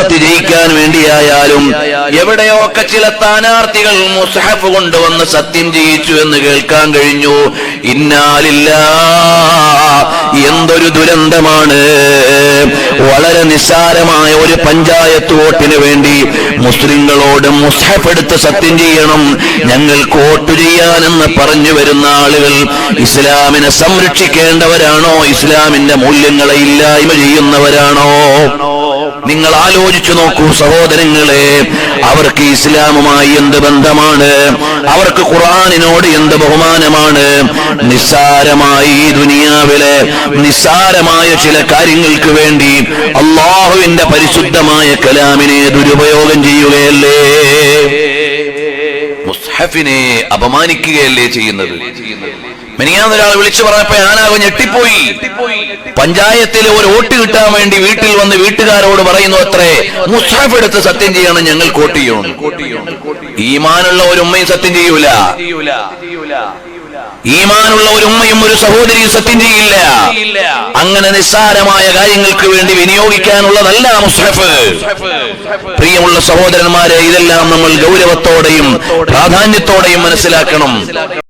സ്ഥാനാർത്ഥി ജയിക്കാൻ വേണ്ടിയായാലും എവിടെയൊക്കെ ചില സ്ഥാനാർത്ഥികൾ മുസഹഫ് കൊണ്ടുവന്ന് സത്യം ജയിച്ചു എന്ന് കേൾക്കാൻ കഴിഞ്ഞു. ഇന്നാലില്ല എന്തൊരു ദുരന്തമാണ്. വളരെ നിസ്സാരമായ ഒരു പഞ്ചായത്ത് വോട്ടിന് വേണ്ടി മുസ്ലിങ്ങളോട് മുസ്ഹഫ് എടുത്ത് സത്യം ചെയ്യണം. ഞങ്ങൾക്ക് വോട്ട് ചെയ്യാനെന്ന് പറഞ്ഞു വരുന്ന ആളുകൾ ഇസ്ലാമിനെ സംരക്ഷിക്കേണ്ടവരാണോ? ഇസ്ലാമിന്റെ മൂല്യങ്ങളെ ഇല്ലായ്മ ചെയ്യുന്നവരാണോ? നിങ്ങൾ ആലോചിച്ചു നോക്കൂ സഹോദരങ്ങളെ അവർക്ക് ഇസ്ലാമുമായി എന്ത് ബന്ധമാണ്? അവർക്ക് ഖുർആാനിനോട് എന്ത് ബഹുമാനമാണ്? നിസ്സാരമായി ഈ ദുനിയാവിലെ നിസ്സാരമായ ചില കാര്യങ്ങൾക്ക് വേണ്ടി അള്ളാഹുവിന്റെ പരിശുദ്ധമായ കലാമിനെ ദുരുപയോഗം ചെയ്യുകയല്ലേ? മുസ്ഹഫിനെ അപമാനിക്കുകയല്ലേ ചെയ്യുന്നത്? മിനിയാന്ന് ഒരാൾ വിളിച്ചു പറഞ്ഞപ്പോ ഞാനാകെ ഞെട്ടിപ്പോയി. പഞ്ചായത്തിൽ ഒരു വോട്ട് കിട്ടാൻ വേണ്ടി വീട്ടിൽ വന്ന് വീട്ടുകാരോട് പറയുന്നു അത്രേ മുസ്ഹഫ് എടുത്ത് സത്യം ചെയ്യണം ഞങ്ങൾ കോട്ട് ചെയ്യണം ഈമാനുള്ള ഒരു ഉമ്മയും സത്യം ചെയ്യൂല. ഈമാനുള്ള ഒരു ഉമ്മയും ഒരു സഹോദരിയും സത്യം ചെയ്യില്ല. അങ്ങനെ നിസ്സാരമായ കാര്യങ്ങൾക്ക് വേണ്ടി വിനിയോഗിക്കാനുള്ളതല്ല മുസ്ഹഫ് പ്രിയമുള്ള സഹോദരന്മാരെ ഇതെല്ലാം നമ്മൾ ഗൗരവത്തോടെയും പ്രാധാന്യത്തോടെയും മനസ്സിലാക്കണം.